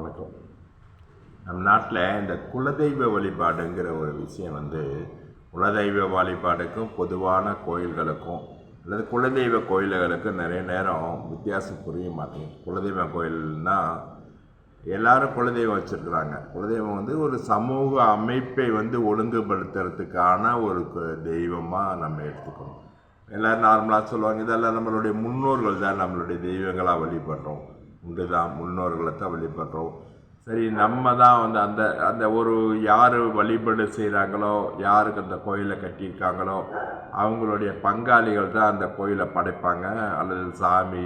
வணக்கம். நம் நாட்டில் இந்த குலதெய்வ வழிபாடுங்கிற ஒரு விஷயம் வந்து குலதெய்வ வழிபாடுக்கும் பொதுவான கோயில்களுக்கும் அல்லது குலதெய்வ கோயில்களுக்கும் நிறைய நேரம் வித்தியாசம் புரிய மாட்டேங்குது. குலதெய்வ கோயில்னா எல்லாரும் குலதெய்வம் வச்சுருக்குறாங்க. குலதெய்வம் வந்து ஒரு சமூக அமைப்பை வந்து ஒழுங்குபடுத்துறதுக்கான ஒரு தெய்வமாக நம்ம எடுத்துக்கணும். எல்லோரும் நார்மலாக சொல்லுவாங்க இதெல்லாம் நம்மளுடைய முன்னோர்கள் தான் நம்மளுடைய தெய்வங்களாக வழிபடுறோம். உண்டு தான் முன்னோர்களை தான் வழிபடுறோம் சரி நம்ம தான் வந்து அந்த அந்த ஒரு யார் வழிபாடு செய்கிறாங்களோ யாருக்கு அந்த கோயிலை கட்டியிருக்காங்களோ அவங்களுடைய பங்காளிகள் தான் அந்த கோயிலை படைப்பாங்க அல்லது சாமி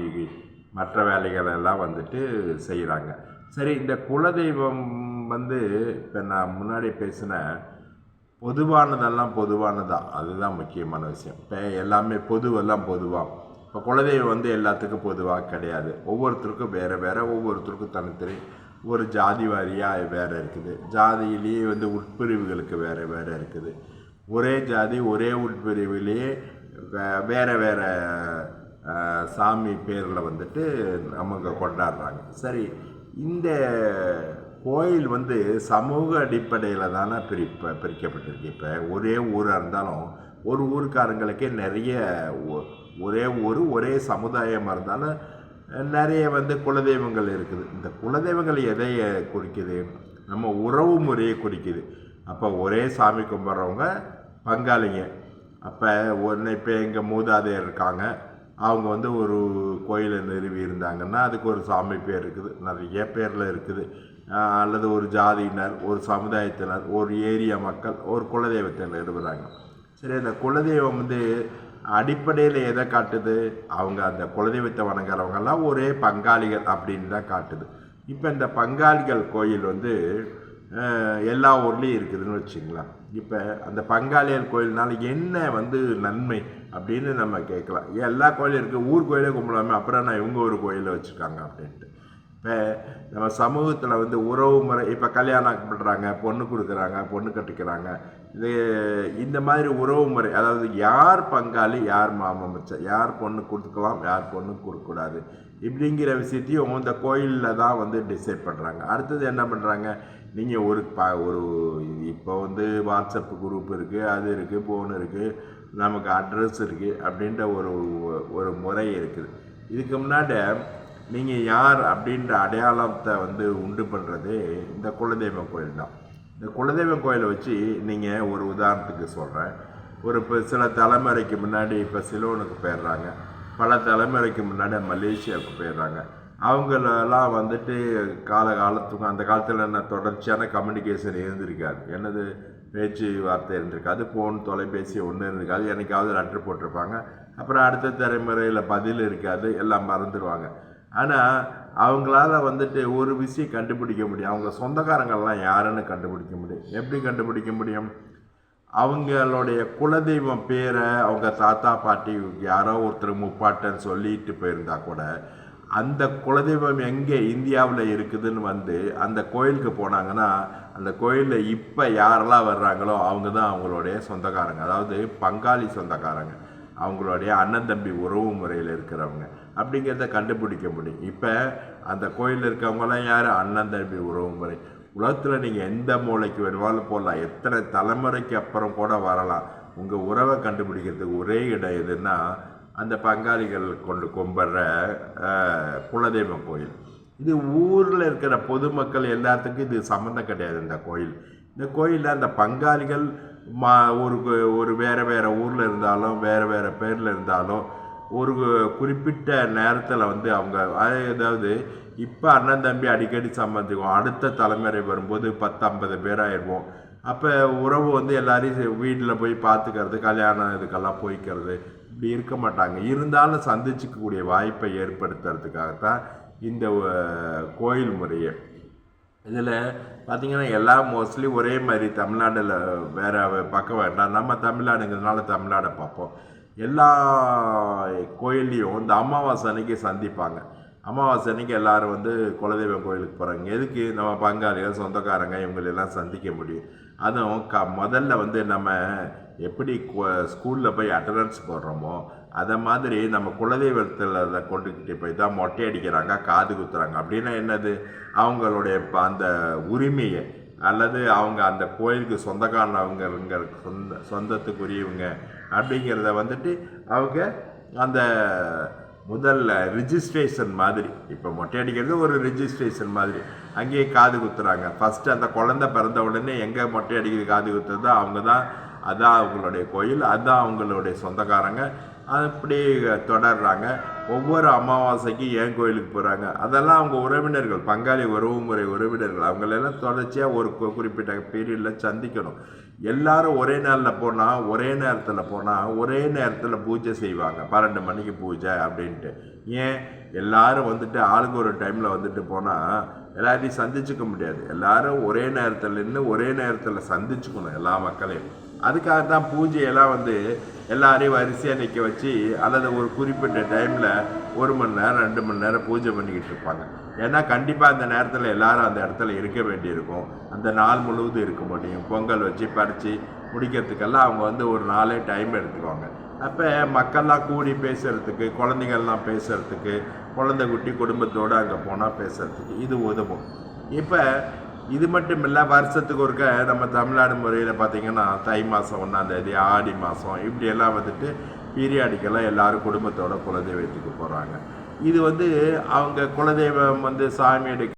மற்ற வேலைகள் எல்லாம் வந்துட்டு செய்கிறாங்க சரி இந்த குலதெய்வம் வந்து இப்போ நான் முன்னாடி பேசின பொதுவானதெல்லாம் பொதுவானதான் அதுதான் முக்கியமான விஷயம். இப்போ எல்லாமே பொதுவெல்லாம் பொதுவாக இப்போ குலதெய்வம் வந்து எல்லாத்துக்கும் பொதுவாக கிடையாது. ஒவ்வொருத்தருக்கும் வேறு வேறு ஒவ்வொருத்தருக்கும் தனித்தனி ஒரு ஜாதி வாரியாக வேறு இருக்குது. ஜாதியிலேயே வந்து உட்பிரிவுகளுக்கு வேறு வேறு இருக்குது. ஒரே ஜாதி ஒரே உட்பிரிவிலேயே வே- வேறு வேறு சாமி பேரில் வந்துட்டு நமக்கு கொண்டாடுறாங்க. சரி இந்த கோயில் வந்து சமூக அடிப்படையில் தானே பிரி பிரிக்கப்பட்டிருக்கு. இப்போ ஒரே ஊராக இருந்தாலும் ஒரு ஊருக்காரங்களுக்கே நிறைய ஒரே ஊர் ஒரே சமுதாயமாக இருந்தாலும் நிறைய வந்து குலதெய்வங்கள் இருக்குது. இந்த குலதெய்வங்கள் எதை குறிக்குது? நம்ம உறவு முறையை குறிக்குது. அப்போ ஒரே சாமி கும்பிட்றவங்க பங்காளிங்க. அப்போ ஒன்று இப்போ எங்கள் மூதாதையர் இருக்காங்க. அவங்க வந்து ஒரு கோயிலை நிறுவி இருந்தாங்கன்னா அதுக்கு ஒரு சாமி பேர் இருக்குது. நிறைய பேரில் இருக்குது. அல்லது ஒரு ஜாதியினர் ஒரு சமுதாயத்தினர் ஒரு ஏரியா மக்கள் ஒரு குலதெய்வத்தை நிறுவுறாங்க. சரி அந்த குலதெய்வம் வந்து அடிப்படையில் எதை காட்டுது? அவங்க அந்த குலதெய்வத்தை வணங்குறவங்கெல்லாம் ஒரே பங்காளிகள் அப்படின்னு தான் காட்டுது. இப்போ இந்த பங்காளிகள் கோயில் வந்து எல்லா ஊர்லேயும் இருக்குதுன்னு வச்சுங்களேன். இப்போ அந்த பங்காளிகள் கோயில்னால என்ன வந்து நன்மை அப்படின்னு நம்ம கேட்கலாம். எல்லா கோயிலும் இருக்குது ஊர் கோயிலே கும்பிடாமல் அப்புறம் நான் இவங்க ஒரு கோயிலை வச்சுருக்காங்க அப்படின்ட்டு. இப்போ நம்ம சமூகத்தில் வந்து உறவு முறை இப்போ கல்யாணம் பண்ணுறாங்க பொண்ணு கொடுக்குறாங்க பொண்ணு கட்டிக்கிறாங்க. இது இந்த மாதிரி உறவு முறை அதாவது யார் பங்காளி யார் மாமச்ச யார் பொண்ணு கொடுக்கலாம் யார் பொண்ணு கொடுக்கக்கூடாது இப்படிங்கிற விஷயத்தையும் இந்த கோயிலில் தான் வந்து டிசைட் பண்ணுறாங்க அடுத்தது என்ன பண்ணுறாங்க நீங்கள் ஒரு ப ஒரு இப்போ வந்து வாட்ஸ்அப் குரூப் இருக்குது அது இருக்குது ஃபோன் இருக்குது நமக்கு அட்ரஸ் இருக்குது அப்படின்ற ஒரு ஒரு முறை இருக்குது. இதுக்கு முன்னாடி நீங்கள் யார் அப்படின்ற அடையாளத்தை வந்து உண்டு பண்ணுறதே இந்த குலதெய்வம் கோயில் தான். இந்த குலதெய்வம் கோயிலை வச்சு நீங்கள் ஒரு உதாரணத்துக்கு சொல்கிறேன் ஒரு இப்போ சில தலைமுறைக்கு முன்னாடி இப்போ சிலோனுக்கு போயிடுறாங்க. பல தலைமுறைக்கு முன்னாடி மலேசியாவுக்கு போயிடுறாங்க. அவங்களெல்லாம் வந்துட்டு காலகாலத்துக்கும் அந்த காலத்தில் என்ன தொடர்ச்சியான கம்யூனிகேஷன் இருந்திருக்காது. என்னது? பேச்சு வார்த்தை இருந்திருக்காது. ஃபோன் தொலைபேசி ஒன்று இருந்திருக்காது. எனக்காவது லெட்டர் போட்டிருப்பாங்க. அப்புறம் அடுத்த தலைமுறையில் பதில் இருக்காது. எல்லாம் மறந்துடுவாங்க. ஆனால் அவங்களால வந்துட்டு ஒரு விஷயம் கண்டுபிடிக்க முடியும். அவங்க சொந்தக்காரங்கள்லாம் யாருன்னு கண்டுபிடிக்க முடியும். எப்படி கண்டுபிடிக்க முடியும்? அவங்களுடைய குலதெய்வம் பேரை அவங்க தாத்தா பாட்டி யாரோ ஒருத்தர் முப்பாட்டன் சொல்லிட்டு போயிருந்தா கூட அந்த குலதெய்வம் எங்கே இந்தியாவில் இருக்குதுன்னு வந்து அந்த கோயிலுக்கு போனாங்கன்னா அந்த கோயிலில் இப்போ யாரெல்லாம் வர்றாங்களோ அவங்க தான் அவங்களுடைய சொந்தக்காரங்க. அதாவது பங்காளி சொந்தக்காரங்க. அவங்களுடைய அண்ணன் தம்பி உறவு முறையில் இருக்கிறவங்க. அப்படிங்கிறத கண்டுபிடிக்க முடியும். இப்போ அந்த கோயிலில் இருக்கவங்களாம் யார்? அண்ணன் தம்பி உறவு முறை. உலகத்தில் நீங்கள் எந்த மூளைக்கு வேணுமாலும் போடலாம் எத்தனை தலைமுறைக்கு அப்புறம் கூட வரலாம். உங்கள் உறவை கண்டுபிடிக்கிறதுக்கு ஒரே இடம் எதுன்னா அந்த பங்காளிகள் கொண்டு கும்பிட்ற குலதெய்வ குலதெய்வம் கோயில். இது ஊரில் இருக்கிற பொதுமக்கள் எல்லாத்துக்கும் இது சம்மந்தம் கிடையாது இந்த கோயில். இந்த கோயிலில் அந்த பங்காளிகள் மா ஒரு ஒரு வேறு வேறு ஊரில் இருந்தாலும் வேறு வேறு பேரில் இருந்தாலும் ஒரு குறிப்பிட்ட நேரத்தில் வந்து அவங்க அதாவது இப்போ அண்ணன் தம்பி அடிக்கடி சம்மந்திக்கும் அடுத்த தலைமுறை வரும்போது பத்து ஐம்பது பேர் ஆயிடுவோம். அப்போ உறவு வந்து எல்லாரையும் வீட்டில் போய் பார்த்துக்கிறது கல்யாணம் இதுக்கெல்லாம் போய்க்கிறது இப்படி இருக்க மாட்டாங்க. இருந்தாலும் சந்திச்சுக்கக்கூடிய வாய்ப்பை ஏற்படுத்துறதுக்காகத்தான் இந்த கோயில் முறையை. இதில் பார்த்திங்கன்னா எல்லாம் மோஸ்ட்லி ஒரே மாதிரி தமிழ்நாட்டில் வேறு பார்க்க வேண்டாம். நம்ம தமிழ்நாடுங்கிறதுனால தமிழ்நாடை பார்ப்போம். எல்லா கோயில்லையும் இந்த அமாவாசை அன்னைக்கு சந்திப்பாங்க. அமாவாசை அன்னைக்கு எல்லோரும் வந்து குலதெய்வம் கோயிலுக்கு போகிறாங்க எதுக்கு? நம்ம பங்காளிகள் சொந்தக்காரங்க இவங்களெல்லாம் சந்திக்க முடியும். அதுவும் க முதல்ல வந்து நம்ம எப்படி ஸ்கூலில் போய் அட்டண்டன்ஸ் போடுறோமோ அதை மாதிரி நம்ம குலதெய்வத்தில் அதை கொண்டுக்கிட்டு போய் தான் மொட்டை அடிக்கிறாங்க காது குத்துறாங்க. அப்படின்னா என்னது? அவங்களுடைய அந்த உரிமையை அல்லது அவங்க அந்த கோயிலுக்கு சொந்தக்காரவங்க சொந்த சொந்தத்துக்குரியவங்க அப்படிங்கிறத வந்துட்டு அவங்க அந்த முதல்ல ரிஜிஸ்ட்ரேஷன் மாதிரி இப்போ மொட்டை அடிக்கிறது ஒரு ரிஜிஸ்ட்ரேஷன் மாதிரி. அங்கேயே காது குத்துறாங்க. ஃபஸ்ட்டு அந்த குழந்தை பிறந்த உடனே எங்கே மொட்டை அடிக்கிறது காது குத்துறதோ அவங்க தான் அதான் அவங்களுடைய கோயில் அதான் அவங்களுடைய சொந்தக்காரங்க. அப்படி தொடர்றாங்க. ஒவ்வொரு அமாவாசைக்கு ஏன் கோயிலுக்கு போகிறாங்க அதெல்லாம் அவங்க உறவினர்கள் பங்காளி உறவு முறை உறவினர்கள் அவங்களெல்லாம் தொடர்ச்சியாக ஒரு குறிப்பிட்ட பீரியடில் சந்திக்கணும். எல்லாரும் ஒரே நாளில் போனால் ஒரே நேரத்தில் போனால் ஒரே நேரத்தில் பூஜை செய்வாங்க. பன்னெண்டு மணிக்கு பூஜை அப்படின்ட்டு. ஏன்? எல்லாரும் வந்துட்டு ஆளுக்கு ஒரு டைமில் வந்துட்டு போனால் எல்லாரையும் சந்திச்சுக்க முடியாது. எல்லாரும் ஒரே நேரத்தில் நின்று ஒரே நேரத்தில் சந்திச்சுக்கணும் எல்லா மக்களையும். அதுக்காக தான் பூஜையெல்லாம் வந்து எல்லாரையும் வரிசையாக நிற்க வச்சு அல்லது ஒரு குறிப்பிட்ட டைமில் ஒரு மணி நேரம் ரெண்டு மணி நேரம் பூஜை பண்ணிக்கிட்டு இருப்பாங்க. ஏன்னா கண்டிப்பாக அந்த நேரத்தில் எல்லாரும் அந்த இடத்துல இருக்க வேண்டியிருக்கும். அந்த நாள் முழுவதும் இருக்க முடியும் பொங்கல் வச்சு பறித்து முடிக்கிறதுக்கெல்லாம் அவங்க வந்து ஒரு நாளே டைம் எடுத்துக்குவாங்க. அப்போ மக்கள்லாம் கூடி பேசுகிறதுக்கு குழந்தைங்கள்லாம் பேசுகிறதுக்கு குழந்தை குட்டி குடும்பத்தோடு அங்கே போனால் பேசுகிறதுக்கு இது உதவும். இப்போ இது மட்டும் இல்லை வருஷத்துக்கு ஒருக்க நம்ம தமிழ்நாடு முறையில் பார்த்தீங்கன்னா தை மாதம் ஒன்றாந்தேதி ஆடி மாதம் இப்படியெல்லாம் வந்துட்டு பீரியாடிக்கெல்லாம் எல்லோரும் குடும்பத்தோட குலதெய்வத்துக்கு போகிறாங்க இது வந்து அவங்க குலதெய்வம் வந்து சாமி எடுக்க